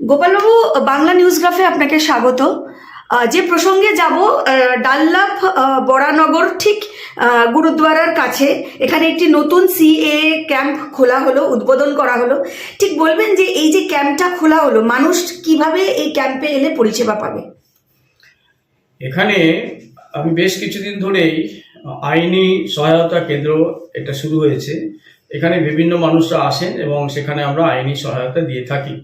গোপালবাবু, বাংলা নিউজগ্রাফে আপনাকে স্বাগত। যে প্রসঙ্গে যাব ডাল্লাভ বরানগর ঠিক গুরুদ্বারার কাছে। এখানে একটি নতুন সিএ ক্যাম্প খোলা হলো, উদ্বোধন করা হলো। ঠিক বলবেন যে এই যে ক্যাম্পটা খোলা হলো, মানুষ কীভাবে এই ক্যাম্পে এলে পরিষেবা পাবে? এখানে আমি বেশ কিছুদিন ধরেই আইনি সহায়তা কেন্দ্র এটা শুরু হয়েছে। এখানে বিভিন্ন মানুষরা আসেন এবং সেখানে আমরা আইনি সহায়তা দিয়ে থাকি।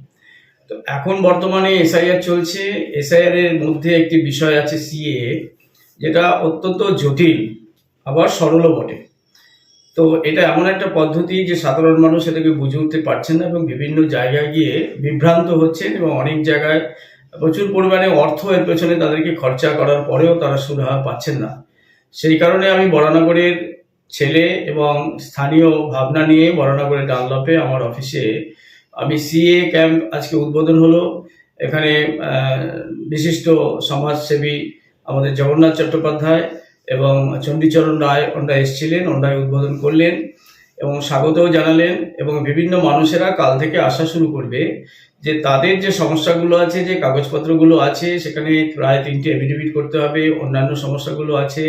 তো এখন বর্তমানে এসআইআর চলছে। এসআইআর এর মধ্যে একটি বিষয় আছে সিএ যেটা অত্যন্ত জটিল, আবার সরলও বটে। তো এটা এমন একটা পদ্ধতি যে সাধারণ মানুষ এটাকে বুঝে উঠতে পারছেন না এবং বিভিন্ন জায়গায় গিয়ে বিভ্রান্ত হচ্ছেন এবং অনেক জায়গায় প্রচুর পরিমাণে অর্থ এর পেছনে তাদেরকে খরচা করার পরেও তারা সুরাহা পাচ্ছেন না। সেই কারণে আমি বরানগরের ছেলে এবং স্থানীয় ভাবনা নিয়ে বরানগরের ডানলপে আমার অফিসে আমি সিএ ক্যাম্প আজকে উদ্বোধন হলো। এখানে বিশিষ্ট সমাজসেবী আমাদের জগন্নাথ চট্টোপাধ্যায় এবং চণ্ডীচরণ রায় ওনারা এসেছিলেন, ওনারাই উদ্বোধন করলেন এবং স্বাগতও জানালেন এবং বিভিন্ন মানুষেরা কাল থেকে আসা শুরু করবে যে তাদের যে সমস্যাগুলো আছে, যে কাগজপত্রগুলো আছে, সেখানে প্রায় তিনটে এফিডেভিট করতে হবে, অন্যান্য সমস্যাগুলো আছে,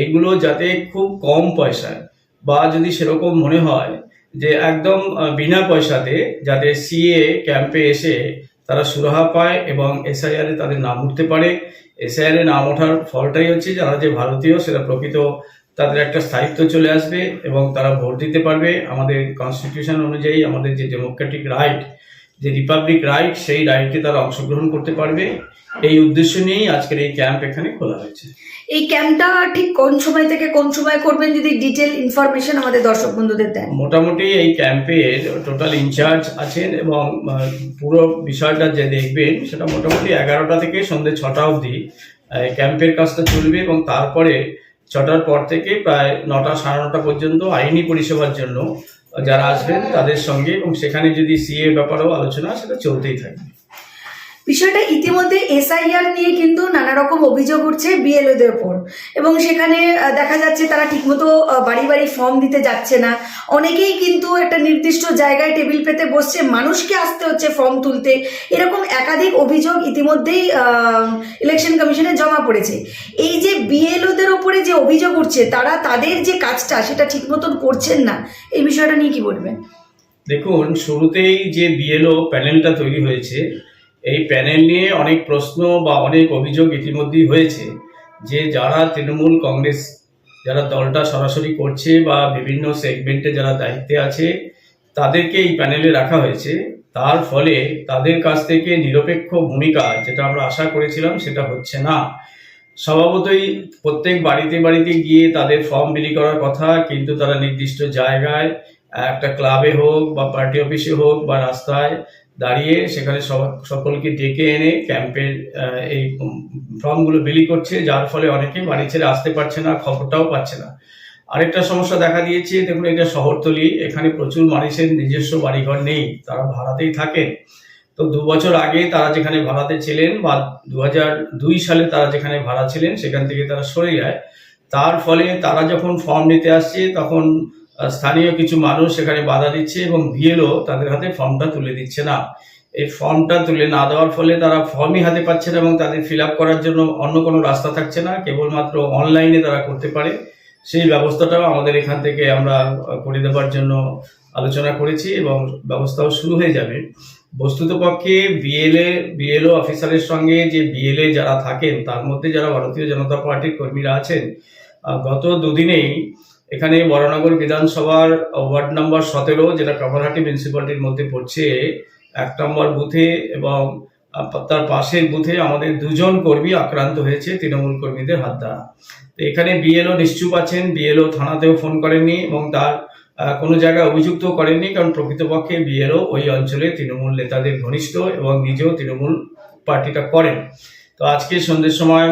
এইগুলো যাতে খুব কম পয়সায় বা যদি সেরকম মনে হয় যে একদম বিনা পয়সাতে যাতে সিএ ক্যাম্পে এসে তারা সুরাহা পায় এবং এসআইআর তাদের নাম উঠতে পারে। এসআইআর নাম ওঠার ফলটাই হচ্ছে যারা যে ভারতীয়, সেটা প্রকৃত তাদের একটা স্থায়িত্ব চলে আসবে এবং তারা ভোট দিতে পারবে। আমাদের কনস্টিটিউশন অনুযায়ী আমাদের যে ডেমোক্রেটিক রাইট যে রিপাবলিক রাইট সেই রাইটে তারা অংশগ্রহণ করতে পারবে। এই উদ্দেশ্য নিয়েই আজকের এই ক্যাম্প এখানে খোলা হয়েছে। এই ক্যাম্পটা ঠিক কোন সময় থেকে কোন সময় করবেন যদি ডিটেল ইনফরমেশন আমাদের দর্শক বন্ধুদের দেন? মোটামুটি এই ক্যাম্পের টোটাল ইনচার্জ আছেন এবং পুরো বিষয়টা যে দেখবেন, সেটা মোটামুটি এগারোটা থেকে সন্ধ্যে ছটা অবধি ক্যাম্পের কাজটা চলবে এবং তারপরে ছটার পর থেকে প্রায় নটা সাড়ে নটা পর্যন্ত আইনি পরিষেবার জন্য যারা আসবেন তাদের সঙ্গে এবং সেখানে যদি সিএ ব্যাপারেও আলোচনা, সেটা চলতেই থাকবে। বিষয়টা ইতিমধ্যে এসআইআর নিয়ে কিন্তু নানা রকম অভিযোগ উঠছে বিএলওদের ওপর। এবং সেখানে দেখা যাচ্ছে তারা ঠিকমতো বাড়ি বাড়ি ফর্ম দিতে যাচ্ছে না। অনেকেই কিন্তু একটা নির্দিষ্ট জায়গায় টেবিল পেতে বসছে, মানুষকে আসতে হচ্ছে ফর্ম তুলতে। এরকম একাধিক অভিযোগ ইতিমধ্যেই ইলেকশন কমিশনে জমা পড়েছে। এই যে বিএলওদের ওপরে যে অভিযোগ উঠছে, তারা তাদের যে কাজটা, সেটা ঠিক মতন করছেন না, এই বিষয়টা নিয়ে কি বলবেন? দেখুন, শুরুতেই যে বিএলও প্যানেলটা তৈরি হয়েছে এই প্যানেল নিয়ে অনেক প্রশ্ন বা অনেক অভিযোগ ইতিমধ্যেই হয়েছে যে যারা তৃণমূল কংগ্রেস, যারা দলটা সরাসরি করছে বা বিভিন্ন সেগমেন্টে যারা দায়িত্বে আছে, তাদেরকে এই প্যানেলে রাখা হয়েছে। তার ফলে তাদের কাছ থেকে নিরপেক্ষ ভূমিকা যেটা আমরা আশা করেছিলাম সেটা হচ্ছে না। স্বভাবতই প্রত্যেক বাড়িতে বাড়িতে গিয়ে তাদের ফর্ম বিলি করার কথা, কিন্তু তারা নির্দিষ্ট জায়গায় একটা ক্লাবে হোক বা পার্টি অফিসে হোক বা রাস্তায় দাঁড়িয়ে সেখানে সকলকে ডেকে এনে ক্যাম্পের এই ফর্মগুলো বিলি করছে, যার ফলে অনেকে বাড়ি ছেড়ে আসতে পারছে না, খবরটাও পাচ্ছে না। আরেকটা সমস্যা দেখা দিয়েছে, দেখুন এটা শহরতলি, এখানে প্রচুর মানুষের নিজস্ব বাড়িঘর নেই, তারা ভাড়াতেই থাকেন। তো দু বছর আগে তারা যেখানে ভাড়াতে ছিলেন বা দু দুই সালে তারা যেখানে ভাড়া ছিলেন, সেখান থেকে তারা সরে যায়। তার ফলে তারা যখন ফর্ম নিতে আসছে, তখন স্থানীয় কিছু মানুষ সেখানে বাধা দিচ্ছে এবং ভিএলও তাদের হাতে ফর্মটা তুলে দিচ্ছে না। এই ফর্মটা তুলে না দেওয়ার ফলে তারা ফর্মই হাতে পাচ্ছে না এবং তাদের ফিল করার জন্য অন্য কোনো রাস্তা থাকছে না, কেবলমাত্র অনলাইনে তারা করতে পারে। সেই ব্যবস্থাটাও আমাদের এখান থেকে আমরা করে দেওয়ার জন্য আলোচনা করেছি এবং ব্যবস্থাও শুরু হয়ে যাবে। বস্তুত পক্ষে বিএলএ বিএলও অফিসারের সঙ্গে যে বিএলএ যারা থাকেন, তার মধ্যে যারা ভারতীয় জনতা পার্টির কর্মীরা আছেন গত দুদিনেই এখানে বরানগর বিধানসভার ওয়ার্ড নাম্বার সতেরো, যেটা কামারহাটি মিউনিসিপ্যালিটির মধ্যে পড়ছে, এক নম্বর বুথে এবং তার পাশের বুথে আমাদের দুজন কর্মী আক্রান্ত হয়েছে, তৃণমূল কর্মীদের হাত দ্বারা। এখানে বিএলও নিশ্চুপ আছেন বিএলও থানাতেও ফোন করেননি এবং তার কোনো জায়গায় অভিযুক্ত করেননি কারণ প্রকৃতপক্ষে বিএলও ওই অঞ্চলে তৃণমূল নেতাদের ঘনিষ্ঠ এবং নিজেও তৃণমূল পার্টিটা করেন। তো আজকে সন্ধ্যের সময়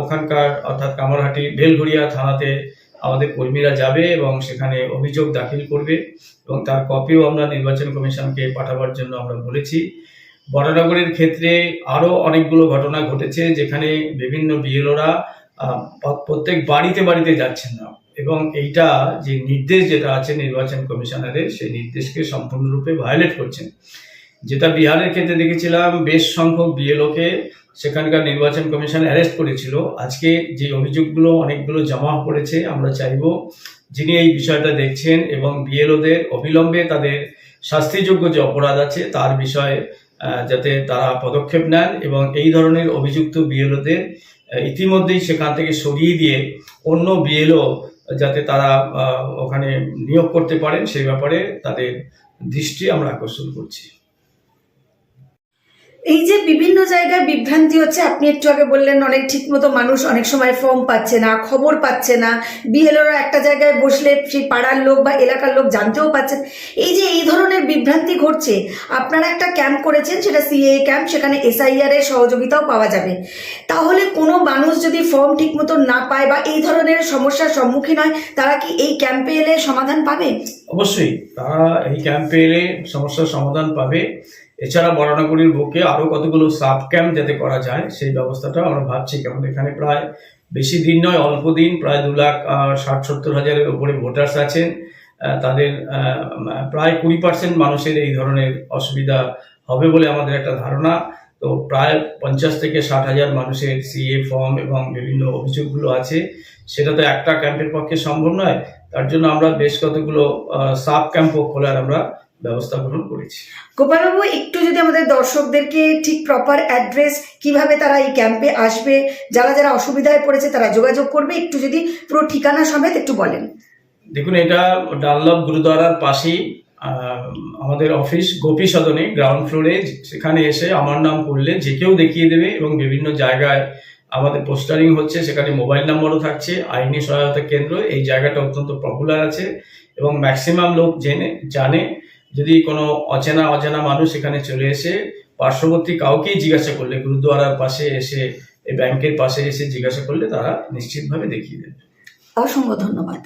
ওখানকার অর্থাৎ কামারহাটি বেলঘড়িয়া থানাতে আমাদের কর্মীরা যাবে এবং সেখানে অভিযোগ দাখিল করবে এবং তার কপিও আমরা নির্বাচন কমিশনকে পাঠাবার জন্য আমরা বলেছি। বরানগরের ক্ষেত্রে আরও অনেকগুলো ঘটনা ঘটেছে যেখানে বিভিন্ন বিএলওরা প্রত্যেক বাড়িতে বাড়িতে যাচ্ছেন না এবং এইটা যে নির্দেশ যেটা আছে নির্বাচন কমিশনারের, সেই নির্দেশকে সম্পূর্ণরূপে ভায়োলেট করছেন। যেটা বিহারের ক্ষেত্রে দেখেছিলাম, বেশ সংখ্যক বিএলওকে সেখানকার নির্বাচন কমিশন অ্যারেস্ট করেছিল। আজকে যে অভিযোগগুলো, অনেকগুলো জমা পড়েছে, আমরা চাইব যিনি এই বিষয়টা দেখছেন এবং বিএলওদের অবিলম্বে তাদের শাস্তিযোগ্য যে অপরাধ আছে, তার বিষয়ে যাতে তারা পদক্ষেপ নেন এবং এই ধরনের অভিযুক্ত বিএলওদের ইতিমধ্যেই সেখান থেকে সরিয়ে দিয়ে অন্য বিএলও যাতে তারা ওখানে নিয়োগ করতে পারেন, সেই ব্যাপারে তাদের দৃষ্টি আমরা আকর্ষণ করছি। এই যে বিভিন্ন জায়গায় বিভ্রান্তি হচ্ছে, আপনি একটু আগে বললেন অনেক ঠিক মতো মানুষ অনেক সময় ফর্ম পাচ্ছে না, খবর পাচ্ছে না। বিএলওরা একটা জায়গায় বসলে সেই পাড়ার লোক বা এলাকার লোক জানতেও পাচ্ছেন এই যে এই ধরনের বিভ্রান্তি ঘটছে, আপনারা একটা ক্যাম্প করেছেন, সেটা সিএ ক্যাম্প সেখানে এসআইআর এর সহযোগিতাও পাওয়া যাবে। তাহলে কোনো মানুষ যদি ফর্ম ঠিক মতো না পায় বা এই ধরনের সমস্যার সম্মুখীন হয়, তারা কি এই ক্যাম্পে এলে সমাধান পাবে? অবশ্যই, তারা এই ক্যাম্পে এলে সমস্যার সমাধান পাবে। এছাড়া বরানগরীর বুকে আরও কতগুলো সাব ক্যাম্প যাতে করা যায়, সেই ব্যবস্থাটা আমরা ভাবছি। কেমন এখানে প্রায় বেশি দিন নয়, অল্প দিন, প্রায় দু লাখ ষাট, সত্তর হাজারের উপরে ভোটার্স আছেন। তাদের প্রায় কুড়ি পার্সেন্ট মানুষের এই ধরনের অসুবিধা হবে বলে আমাদের একটা ধারণা। তো প্রায় পঞ্চাশ থেকে ষাট হাজার মানুষের সিএ ফর্ম এবং বিভিন্ন অভিযোগগুলো আছে। সেটা তো একটা ক্যাম্পের পক্ষে সম্ভব নয়। তার জন্য আমরা বেশ কতগুলো সাব ক্যাম্পও খোলার আমরা ব্যবস্থা গ্রহণ করেছি। গোপালবাবু একটু যদি আমাদের দর্শকদেরকে ঠিক প্রপার অ্যাড্রেস কীভাবে তারা এই ক্যাম্পে আসবে যারা যারা অসুবিধায় পড়েছে তারা যোগাযোগ করবে একটু যদি পুরো ঠিকানা সমেত একটু বলেন। দেখুন এটা ডানলভ গুরুদ্বারার পাশেই আমাদের অফিস গোপী সদনে গ্রাউন্ড ফ্লোরে সেখানে এসে আমার নাম করলে যে কেউ দেখিয়ে দেবে এবং বিভিন্ন জায়গায় আমাদের পোস্টারিং হচ্ছে সেখানে মোবাইল নাম্বারও থাকছে আইনি সহায়তা কেন্দ্র এই জায়গাটা অত্যন্ত পপুলার আছে এবং ম্যাক্সিমাম লোক জেনে জানে যদি কোনো অচেনা অজানা মানুষ এখানে চলে এসে পার্শ্ববর্তী কাউকেই জিজ্ঞাসা করলে গুরুদ্বারার পাশে এসে এই ব্যাংকের পাশে এসে জিজ্ঞাসা করলে তারা নিশ্চিতভাবে দেখিয়ে দেবে। অসংখ্য ধন্যবাদ।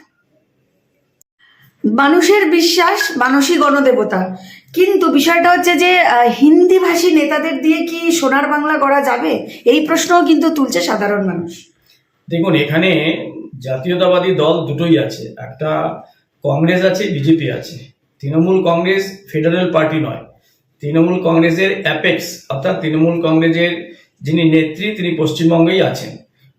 মানুষের বিশ্বাস মানুষই গণদেবতা। কিন্তু বিষয়টা হচ্ছে যে আহ, হিন্দিভাষী নেতাদের দিয়ে কি সোনার বাংলা গড়া যাবে? এই প্রশ্নও কিন্তু তুলছে সাধারণ মানুষ। দেখুন এখানে জাতীয়তাবাদী দল দুটোই আছে। একটা কংগ্রেস আছে বিজেপি আছে। তৃণমূল কংগ্রেস ফেডারেল পার্টি নয়। তৃণমূল কংগ্রেসের অ্যাপেক্স, অর্থাৎ তৃণমূল কংগ্রেসের যিনি নেত্রী, তিনি পশ্চিমবঙ্গেই আছেন।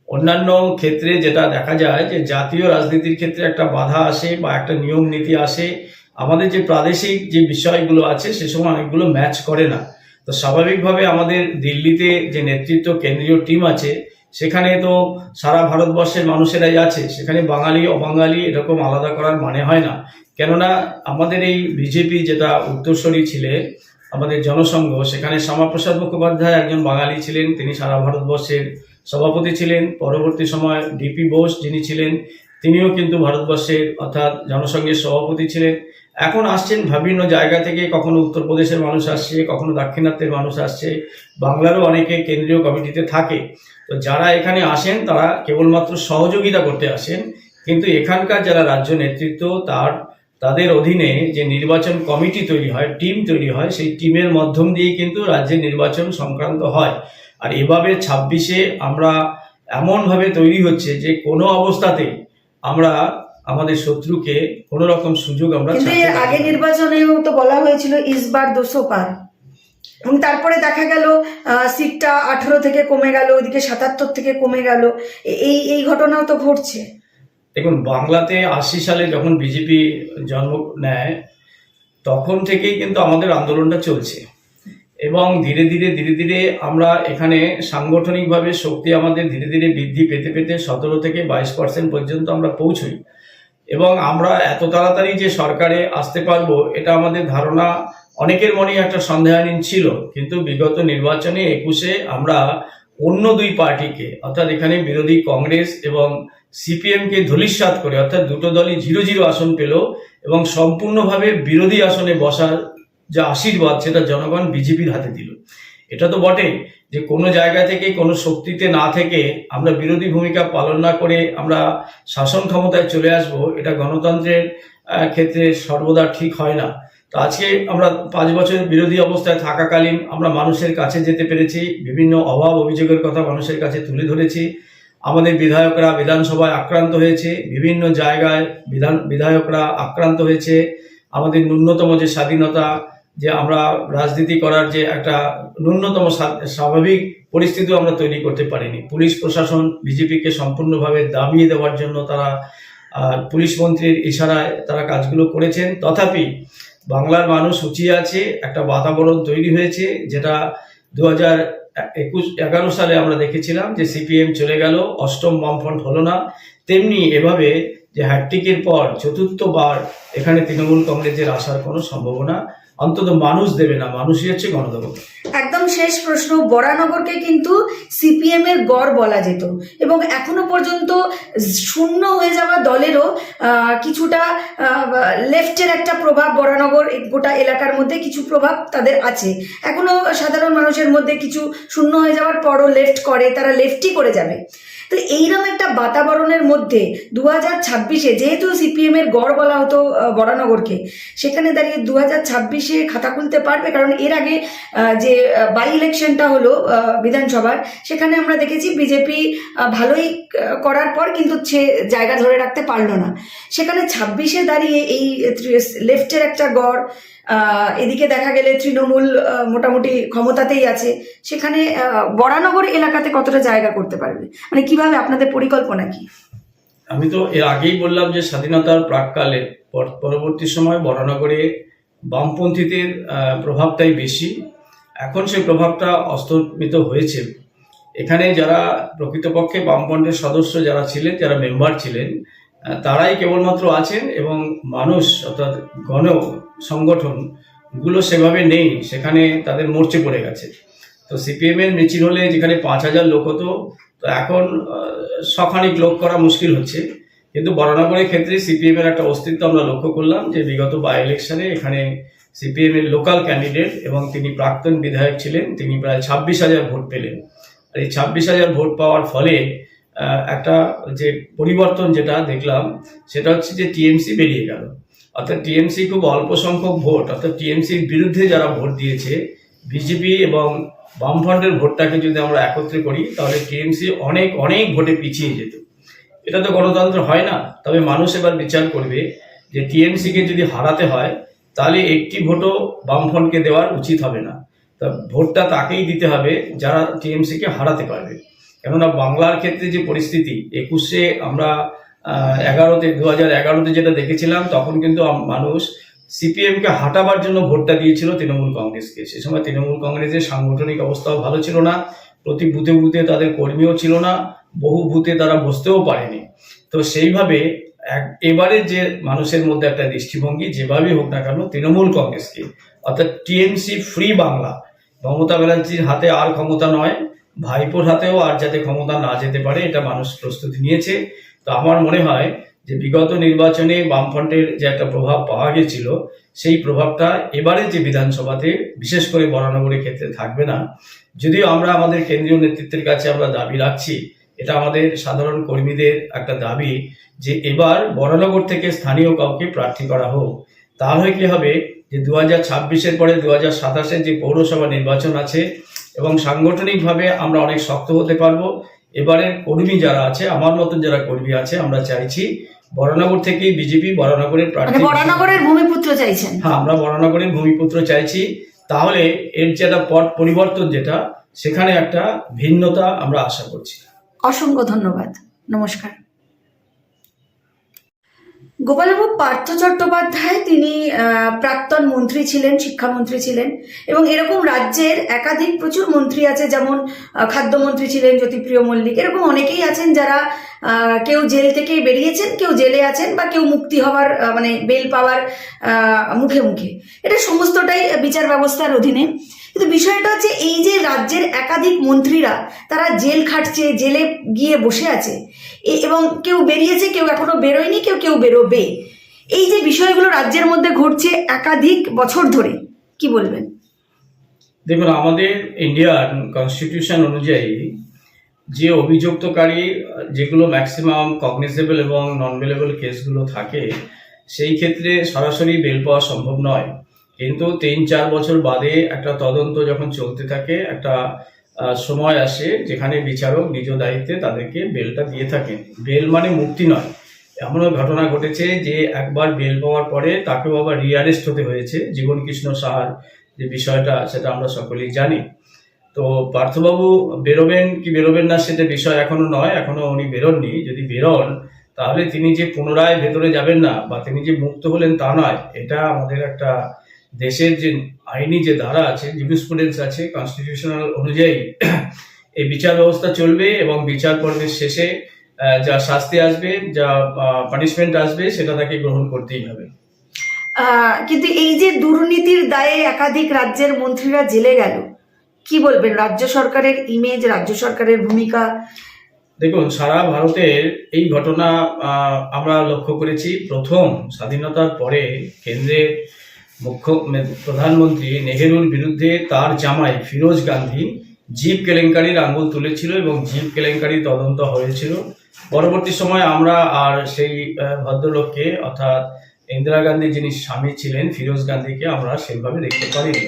অন্যান্য ক্ষেত্রে যেটা দেখা যায় যে জাতীয় রাজনীতির ক্ষেত্রে একটা বাধা আসে বা একটা নিয়ম নীতি আসে, আমাদের যে প্রাদেশিক যে বিষয়গুলো আছে, সে সময় অনেকগুলো ম্যাচ করে না। তো স্বাভাবিকভাবে আমাদের দিল্লিতে যে নেতৃত্ব কেন্দ্রীয় টিম আছে সেখানে তো সারা ভারতবর্ষের মানুষেরাই আছে, সেখানে বাঙালি, অবাঙালি এরকম আলাদা করার মানে হয় না। কেননা আমাদের এই বিজেপি যেটা উত্তরসূরি ছিলেন আমাদের জনসংঘ, সেখানে শ্যামাপ্রসাদ মুখোপাধ্যায় একজন বাঙালি ছিলেন, তিনি সারা ভারতবর্ষের সভাপতি ছিলেন। পরবর্তী সময় ডিপি বোস যিনি ছিলেন, তিনিও কিন্তু ভারতবর্ষের অর্থাৎ জনসংঘের সভাপতি ছিলেন। এখন আসছেন বিভিন্ন জায়গা থেকে কখনো উত্তরপ্রদেশের মানুষ আসছে, কখনো দাক্ষিণাত্যের মানুষ আসছে, বাংলারও অনেকে কেন্দ্রীয় কমিটিতে থাকে। তো যারা এখানে আসেন, তারা কেবলমাত্র সহযোগিতা করতে আসেন, কিন্তু এখানকার যারা রাজ্য নেতৃত্ব, তার, তাদের অধীনে যে নির্বাচন কমিটি তৈরি হয়, টিম তৈরি হয়, সেই টিমের মাধ্যম দিয়ে কিন্তু রাজ্যের নির্বাচন সংক্রান্ত হয়। আর এভাবে ছাব্বিশে আমরা এমনভাবে তৈরি হচ্ছে যে কোনো অবস্থাতে আমরা আমাদের শত্রুকে কোনো রকম সুযোগ আমরা কিন্তু এর আগে না। নির্বাচনেও তো বলা হয়েছিল ইসবার দুশো পার। এবং তারপরে দেখা গেল সিটটা আঠেরো থেকে কমে গেল ওইদিকে সাতাত্তর থেকে কমে গেল। এই এই ঘটনাও তো ঘটছে। দেখুন বাংলাতে আশি সালে যখন বিজেপি জন্ম নেয় তখন থেকেই কিন্তু আমাদের আন্দোলনটা চলছে। এবং ধীরে ধীরে ধীরে ধীরে আমরা এখানে সাংগঠনিকভাবে শক্তি আমাদের ধীরে ধীরে বৃদ্ধি পেতে পেতে সতেরো থেকে বাইশ পার্সেন্ট পর্যন্ত আমরা পৌঁছই। এবং আমরা এত তাড়াতাড়ি যে সরকারে আসতে পারব, এটা আমাদের ধারণা অনেকের মনেই একটা সন্দেহানীন ছিল। কিন্তু বিগত নির্বাচনে একুশে আমরা অন্য দুই পার্টিকে, অর্থাৎ এখানে বিরোধী কংগ্রেস এবং সিপিএমকে ধূলিসাৎ করে, অর্থাৎ দুটো দলই জিরো জিরো আসন পেল এবং সম্পূর্ণভাবে বিরোধী আসনে বসার যে আশীর্বাদ, সেটা জনগণ বিজেপির হাতে দিল। এটা তো বটেই। যে কোনো জায়গা থেকে, কোনো শক্তিতে না থেকে আমরা বিরোধী ভূমিকা পালন না করে আমরা শাসন ক্ষমতায় চলে আসব, এটা গণতন্ত্রের ক্ষেত্রে সর্বদা ঠিক হয় না। তো আজকে আমরা পাঁচ বছর বিরোধী অবস্থায় থাকাকালীন আমরা মানুষের কাছে যেতে পেরেছি, বিভিন্ন অভাব অভিযোগের কথা মানুষের কাছে তুলে ধরেছি। আমাদের বিধায়করা বিধানসভায় আক্রান্ত হয়েছে, বিভিন্ন জায়গায় বিধান, বিধায়করা আক্রান্ত হয়েছে। আমাদের ন্যূনতম যে স্বাধীনতা যে আমরা রাজনীতি করার যে একটা ন্যূনতম স্বাভাবিক পরিস্থিতিও আমরা তৈরি করতে পারিনি। পুলিশ প্রশাসন বিজেপিকে সম্পূর্ণভাবে দাবিয়ে দেওয়ার জন্য তারা পুলিশ মন্ত্রীর ইশারায় তারা কাজগুলো করেছেন। তথাপি বাংলার মানুষ উঁচিয়ে আছে, একটা বাতাবরণ তৈরি হয়েছে, যেটা দু হাজার একুশ, এগারো সালে আমরা দেখেছিলাম যে সিপিএম চলে গেল, অষ্টম বামফ্রন্ট হলো না। তেমনি এভাবে যে হ্যাটটিকের পর চতুর্থবার এখানে তৃণমূল কংগ্রেসের আসার কোনো সম্ভাবনা অন্তত মানুষ দেবে না, মানুষই হচ্ছে গণদেবতা একদম শেষ প্রশ্ন, বরানগরকে কিন্তু সিপিএম এর গড় বলা যেত এবং এখনও পর্যন্ত শূন্য হয়ে যাওয়া দলেরও কিছুটা লেফটের একটা প্রভাব বরানগর গোটা এলাকার মধ্যে কিছু প্রভাব তাদের আছে। এখনও সাধারণ মানুষের মধ্যে কিছু শূন্য হয়ে যাওয়ার পরও লেফট করে, তারা লেফটই করে যাবে। তো এইরকম একটা বাতাবরণের মধ্যে দু হাজার ছাব্বিশে যেহেতু সিপিএম এর গড় বলা হতো বরানগরকে সেখানে দাঁড়িয়ে দু হাজার ছাব্বিশে খাতা খুলতে পারবে? কারণ এর আগে যে বাই ইলেকশনটা হলো বিধানসভার, সেখানে আমরা দেখেছি বিজেপি ভালোই করার পর কিন্তু সে জায়গা ধরে রাখতে পারল না। সেখানে ছাব্বিশে দাঁড়িয়ে এই লেফটের একটা গড় এদিকে দেখা গেলে তৃণমূল মোটামুটি ক্ষমতাতেই আছে। সেখানে বরানগর এলাকাতে কতটা জায়গা করতে পারবে? মানে কীভাবে আপনাদের পরিকল্পনা কি? আমি তো এর আগেই বললাম যে স্বাধীনতার প্রাককালে পরবর্তী সময় বরানগরে বামপন্থীদের প্রভাবটাই বেশি। এখন সেই প্রভাবটা অস্তমিত হয়েছে। এখানে যারা প্রকৃতপক্ষে বামপন্থের সদস্য যারা ছিলেন, যারা মেম্বার ছিলেন তারাই কেবলমাত্র আছেন এবং মানুষ অর্থাৎ গণ সংগঠনগুলো সেভাবে নেই। সেখানে তাদের মরচে পড়ে গেছে। তো সিপিএম এর মিছিল হলে যেখানে পাঁচ হাজার লোক হতো তো এখন আহ, শখানিক লোক করা মুশকিল হচ্ছে। কিন্তু বরানগরের ক্ষেত্রে সিপিএম এর একটা অস্তিত্ব আমরা লক্ষ্য করলাম যে বিগত বাই ইলেকশনে এখানে সিপিএম এর লোকাল ক্যান্ডিডেট এবং তিনি প্রাক্তন বিধায়ক ছিলেন তিনি প্রায় ছাব্বিশ হাজার ভোট পেলেন। আর এই ছাব্বিশ হাজার ভোট পাওয়ার ফলে একটা যে পরিবর্তন যেটা দেখলাম সেটা হচ্ছে যে টিএমসি বেরিয়ে গেল। অর্থাৎ টিএমসি খুব অল্প সংখ্যক ভোট অর্থাৎ টিএমসির বিরুদ্ধে যারা ভোট দিয়েছে বিজেপি এবং বামফ্রন্টের ভোটটাকে যদি আমরা একত্রে করি, তাহলে টিএমসি অনেক অনেক ভোটে পিছিয়ে যেত। এটা তো গণতন্ত্র হয় না, তবে মানুষ এবার বিচার করবে যে টিএমসিকে যদি হারাতে হয়, তাহলে একটি ভোটও বামফ্রন্টকে দেওয়ার উচিত হবে না। তা ভোটটা তাকেই দিতে হবে যারা টিএমসিকে হারাতে পারবে। কেননা বাংলার ক্ষেত্রে যে পরিস্থিতি, একুশে আমরা এগারোতে দু হাজার এগারোতে যেটা দেখেছিলাম, তখন কিন্তু মানুষ সিপিএমকে হাঁটাবার জন্য ভোটটা দিয়েছিল তৃণমূল কংগ্রেসকে। সে সময় তৃণমূল কংগ্রেসের সাংগঠনিক অবস্থাও ভালো ছিল না, প্রতি বুথে বুথে তাদের কর্মীও ছিল না, বহু বুথে তারা বসতেও পারেনি। তো সেইভাবে এবারের যে মানুষের মধ্যে একটা দৃষ্টিভঙ্গি, যেভাবেই হোক না কেন, তৃণমূল কংগ্রেসকে, অর্থাৎ টিএমসি ফ্রি বাংলা মমতা ব্যানার্জির হাতে আর ক্ষমতা নয়, ভাইপোর হাতেও আর যাতে ক্ষমতা না যেতে পারে, এটা মানুষ প্রস্তুতি নিয়েছে। তো আমার মনে হয় যে বিগত নির্বাচনে বামফ্রন্টের যে একটা প্রভাব পাওয়া গেছিল, সেই প্রভাবটা এবারে যে বিধানসভাতে বিশেষ করে বরানগরের ক্ষেত্রে থাকবে না। যদিও আমরা আমাদের কেন্দ্রীয় নেতৃত্বের কাছে আমরা দাবি রাখছি, এটা আমাদের সাধারণ কর্মীদের একটা দাবি যে এবার বরানগর থেকে স্থানীয় কাউকে প্রার্থী করা হোক। তাহলে কি হবে যে দু হাজার ছাব্বিশের পরে দু হাজার সাতাশের যে পৌরসভা নির্বাচন আছে এবং সাংগঠনিকভাবে আমরা অনেক শক্ত হতে পারব। এবারের কর্মী যারা আছে, আমার মতন যারা কর্মী আছে, আমরা চাইছি বরানগর থেকে বিজেপি বরানগরের প্রার্থী বরানগরের ভূমিপুত্র চাইছেন। হ্যাঁ আমরা বরানগরের ভূমিপুত্র চাইছি। তাহলে এর যে একটা পট পরিবর্তন যেটা সেখানে একটা ভিন্নতা আমরা আশা করছি। অসংখ্য ধন্যবাদ। নমস্কার। গোপালবাবু পার্থ চট্টোপাধ্যায় তিনি প্রাক্তন মন্ত্রী ছিলেন, শিক্ষামন্ত্রী ছিলেন এবং এরকম রাজ্যের একাধিক প্রচুর মন্ত্রী আছে, যেমন খাদ্যমন্ত্রী ছিলেন জ্যোতিপ্রিয় মল্লিক। এরকম অনেকেই আছেন যারা কেউ জেল থেকে বেরিয়েছেন, কেউ জেলে আছেন বা কেউ মুক্তি হওয়ার মানে বেল পাওয়ার মুখে মুখে। এটা সমস্তটাই বিচার ব্যবস্থার অধীনে। কিন্তু বিষয়টা হচ্ছে এই যে রাজ্যের একাধিক মন্ত্রীরা তারা জেল খাটছে, জেলে গিয়ে বসে আছে। এবং কেউ বেরিয়েছে, কেউ এখনও বেরোয়নি, কেউ কেউ বেরোবে। এই যে বিষয়গুলো রাজ্যের মধ্যে ঘটছে একাধিক বছর ধরে, কি বলবেন? দেখুন, আমাদের ইন্ডিয়ান কনস্টিটিউশন অনুযায়ী যে অভিযুক্তকারী, যেগুলো ম্যাক্সিমাম কগনিজেবল এবং নন বেলেবল কেসগুলো থাকে, সেই ক্ষেত্রে সরাসরি বেল পাওয়া সম্ভব নয়। কিন্তু তিন, চার বছর বাদে একটা তদন্ত যখন চলতে থাকে, একটা সময় আসে যেখানে বিচারক নিজ দায়িত্বে তাদেরকে বেলটা দিয়ে থাকেন। বেল মানে মুক্তি নয়। এমনও ঘটনা ঘটেছে যে একবার বেল পাওয়ার পরে তাকেও আবার রিয়ারেস্ট হতে হয়েছে। জীবন কৃষ্ণ সাহার যে বিষয়টা, সেটা আমরা সকলেই জানি। তো পার্থবাবু বেরোবেন কি বেরোবেন না সেটা বিষয় এখনও নয়, এখনও উনি বেরোননি। যদি বেরোন, তাহলে তিনি যে পুনরায় ভেতরে যাবেন না বা তিনি যে মুক্ত হলেন তা নয়, এটা আমাদের একটা দেশের যে আইনি যে ধারা আছে জুডিসপ্রুডেন্স আছে কনস্টিটিউশনাল অনুযায়ী এই বিচার ব্যবস্থা চলবে এবং বিচার পর্বের শেষে যা শাস্তি আসবে যা পানিশমেন্ট আসবে সেটা তাকে গ্রহণ করতেই হবে। কিন্তু এই যে দুর্নীতির দায়ে একাধিক রাজ্যের মন্ত্রীরা জেলে গেল কি বলবেন? রাজ্য সরকারের ইমেজ রাজ্য সরকারের ভূমিকা? দেখুন সারা ভারতের এই ঘটনা আমরা লক্ষ্য করেছি। প্রথম স্বাধীনতার পরে কেন্দ্রের মুখ্য প্রধানমন্ত্রী নেহেরুর বিরুদ্ধে তার জামাই ফিরোজ গান্ধী জিপ কেলেঙ্কারির আঙুল তুলেছিল এবং জিপ কেলেঙ্কারি তদন্ত হয়েছিল। পরবর্তী সময় আমরা আর সেই ভদ্রলোককে অর্থাৎ ইন্দিরা গান্ধী যিনি স্বামী ছিলেন, ফিরোজ গান্ধীকে আমরা সেইভাবে দেখতে পারিনি।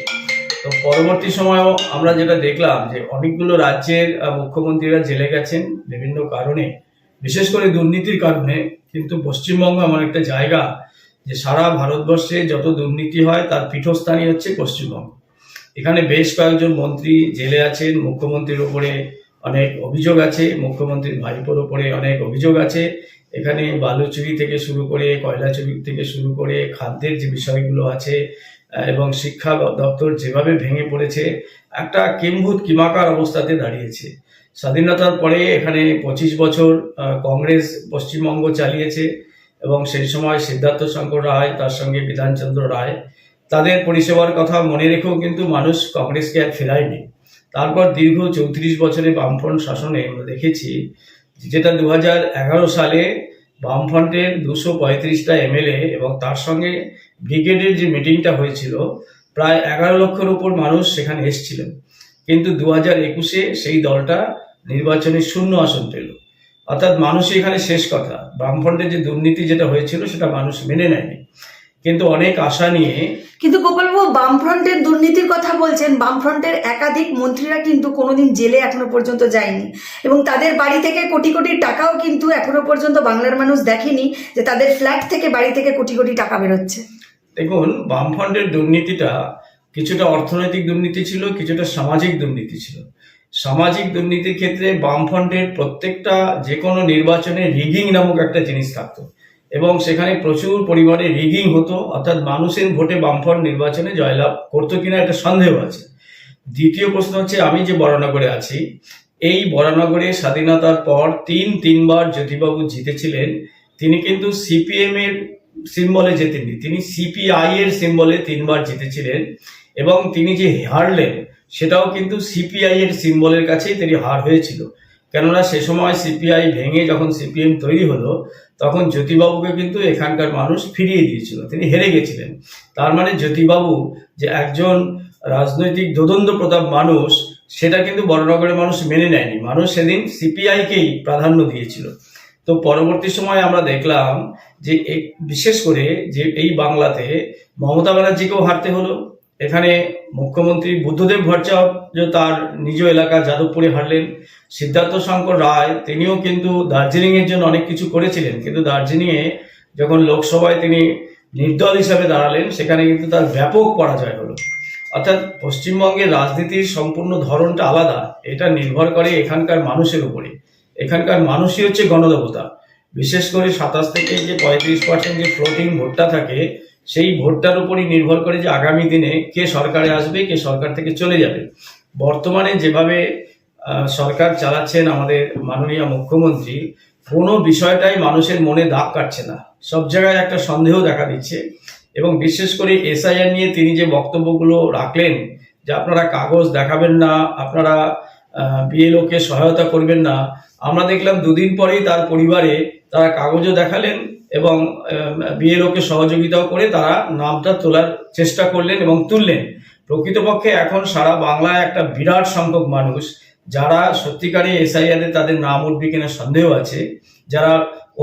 তো পরবর্তী সময়েও আমরা যেটা দেখলাম যে অনেকগুলো রাজ্যের মুখ্যমন্ত্রীরা জেলে গেছেন বিভিন্ন কারণে। বিশেষ করে দুর্নীতির কারণে, কিন্তু পশ্চিমবঙ্গ এমন একটা জায়গা যে সারা ভারতবর্ষে যত দুর্নীতি হয়, তার পীঠস্থানই হচ্ছে পশ্চিমবঙ্গ। এখানে বেশ কয়েকজন মন্ত্রী জেলে আছেন, মুখ্যমন্ত্রীর ওপরে অনেক অভিযোগ আছে, মুখ্যমন্ত্রীর ভাইপোর ওপরে অনেক অভিযোগ আছে। এখানে বালুচুরি থেকে শুরু করে কয়লা চুরি থেকে শুরু করে, খাদ্যের যে বিষয়গুলো আছে এবং শিক্ষা দপ্তর যেভাবে ভেঙে পড়েছে, একটা কিম্ভূত কিমাকার অবস্থাতে দাঁড়িয়েছে। স্বাধীনতার পরে এখানে পঁচিশ বছর কংগ্রেস পশ্চিমবঙ্গ চালিয়েছে। এবং সেই সময় সিদ্ধার্থ শঙ্কর রায়, তার সঙ্গে বিধানচন্দ্র রায়, তাদের পরিষেবার কথা মনে রেখেও কিন্তু মানুষ কংগ্রেসকে আর ফেরায়নি। তারপর দীর্ঘ চৌত্রিশ বছরে বামফ্রন্ট শাসনে আমরা দেখেছি যেটা দু সালে বামফ্রন্টের দুশো পঁয়ত্রিশটা এমএলএ এবং তার সঙ্গে ব্রিগেডের যে মিটিংটা হয়েছিল, প্রায় এগারো লক্ষের উপর মানুষ সেখানে এসেছিলেন। কিন্তু দু হাজার একুশে সেই দলটা নির্বাচনে শূন্য আসন পেল। অর্থাৎ মানুষ এখানে শেষ কথা। বামফ্রন্টের যে দুর্নীতি যেটা হয়েছিল সেটা মানুষ মেনে নেয়নি। কিন্তু অনেক আশা নিয়ে কিন্তু গোপালবাবু বামফ্রন্টের দুর্নীতির কথা বলছেন। বামফ্রন্টের একাধিক মন্ত্রীরা কিন্তু কোনোদিন জেলে এখনও পর্যন্ত যায়নি। এবং তাদের বাড়ি থেকে কোটি কোটি টাকাও কিন্তু এখনও পর্যন্ত বাংলার মানুষ দেখেনি যে তাদের ফ্ল্যাট থেকে বাড়ি থেকে কোটি কোটি টাকা বেরোচ্ছে। দেখুন বামফ্রন্টের দুর্নীতিটা কিছুটা অর্থনৈতিক দুর্নীতি ছিল কিছুটা সামাজিক দুর্নীতি ছিল। সামাজিক দুর্নীতির ক্ষেত্রে বামফ্রন্টের প্রত্যেকটা যে কোনো নির্বাচনে রিগিং নামক একটা জিনিস থাকতো। এবং সেখানে প্রচুর পরিমাণে রিগিং হতো, অর্থাৎ মানুষের ভোটে বামফ্রন্ট নির্বাচনে জয়লাভ করতো কিনা একটা সন্দেহ আছে। দ্বিতীয় প্রশ্ন হচ্ছে, আমি যে বরানগরে আছি, এই বরানগরে স্বাধীনতার পর তিন, তিনবার জ্যোতিবাবু জিতেছিলেন। তিনি কিন্তু সিপিএম এর সিম্বলে জেতেননি। তিনি সিপিআই এর সিম্বলে তিনবার জিতেছিলেন। এবং তিনি যে হারলেন সেটাও কিন্তু সিপিআই এর সিম্বলের কাছেই তিনি হার হয়েছিল। কেননা সে সময় সিপিআই ভেঙে যখন সিপিএম তৈরি হলো, তখন জ্যোতিবাবুকে কিন্তু এখানকার মানুষ ফিরিয়ে দিয়েছিল। তিনি হেরে গেছিলেন। তার মানে জ্যোতিবাবু যে একজন রাজনৈতিক দোদন্দ প্রতাপ মানুষ, সেটা কিন্তু বড়নগরের মানুষ মেনে নেয়নি। মানুষ সেদিন সিপিআইকেই প্রাধান্য দিয়েছিল। তো পরবর্তী সময় আমরা দেখলাম যে বিশেষ করে যে এই বাংলাতে মমতা ব্যানার্জিকেও হারতে হলো। এখানে মুখ্যমন্ত্রী বুদ্ধদেব ভট্টাচার্য তার নিজ এলাকা যাদবপুরে হারলেন সিদ্ধার্থ শঙ্কর রায়, তিনিও কিন্তু দার্জিলিং এর জন্য অনেক কিছু করেছিলেন। কিন্তু দার্জিলিং এ যখন লোকসভায় তিনি নির্দল হিসাবে দাঁড়ালেন, সেখানে কিন্তু তার ব্যাপক পরাজয় হলো। অর্থাৎ পশ্চিমবঙ্গের রাজনীতির সম্পূর্ণ ধরনটা আলাদা। এটা নির্ভর করে এখানকার মানুষের উপরে। এখানকার মানুষই হচ্ছে গণদেবতা। বিশেষ করে সাতাশ থেকে যে পঁয়ত্রিশ পার্সেন্ট যে ফ্লোটিং ভোটটা থাকে সেই ভোটটার উপরই নির্ভর করে যে আগামী দিনে কে সরকারে আসবে, কে সরকার থেকে চলে যাবে। বর্তমানে যেভাবে সরকার চালাচ্ছেন আমাদের মাননীয় মুখ্যমন্ত্রী, কোনো বিষয়টাই মানুষের মনে দাগ কাটছে না। সব জায়গায় একটা সন্দেহ দেখা দিচ্ছে এবং বিশেষ করে এসআইআর নিয়ে তিনি যে বক্তব্যগুলো রাখলেন, যে আপনারা কাগজ দেখাবেন না, আপনারা বিএলওকে সহায়তা করবেন না, আমরা দেখলাম দুদিন পরেই তার পরিবারে তারা কাগজও দেখালেন এবং বিএলওকে সহযোগিতাও করে তারা নামটা তোলার চেষ্টা করলেন এবং তুললেন। প্রকৃতপক্ষে এখন সারা বাংলায় একটা বিরাট সংখ্যক মানুষ, যারা সত্যিকারে এসআইআর তাদের নাম উঠবে কিনা সন্দেহ আছে, যারা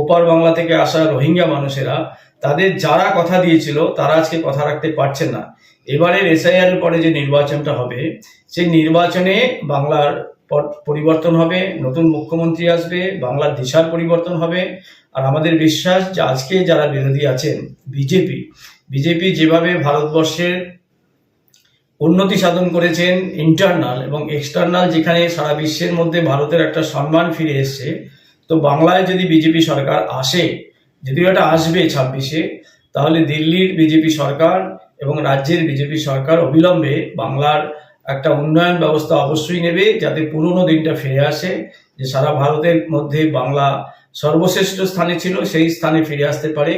ওপার বাংলা থেকে আসা রোহিঙ্গা মানুষেরা, তাদের যারা কথা দিয়েছিল, তারা আজকে কথা রাখতে পারছে না। এবারের এসআইআর পরে যে নির্বাচনটা হবে, সেই নির্বাচনে বাংলার পরিবর্তন হবে, নতুন মুখ্যমন্ত্রী আসবে, বাংলার দিশার পরিবর্তন হবে। আর আমাদের বিশ্বাস যে আজকে যারা বিরোধী আছেন, বিজেপি বিজেপি যেভাবে ভারতবর্ষের উন্নতি সাধন করেছেন ইন্টারনাল এবং এক্সটার্নাল যেখানে সারা বিশ্বের মধ্যে ভারতের একটা সম্মান ফিরে এসছে, তো বাংলায় যদি বিজেপি সরকার আসে, যদিও এটা আসবে ছাব্বিশে, তাহলে দিল্লির বিজেপি সরকার এবং রাজ্যের বিজেপি সরকার অবিলম্বে বাংলার একটা উন্নয়ন ব্যবস্থা অবশ্যই নেবে যাতে পুরনো দিনটা ফিরে আসে, যে সারা ভারতের মধ্যে বাংলা সর্বশ্রেষ্ঠ স্থানে ছিল, সেই স্থানে ফিরে আসতে পারে।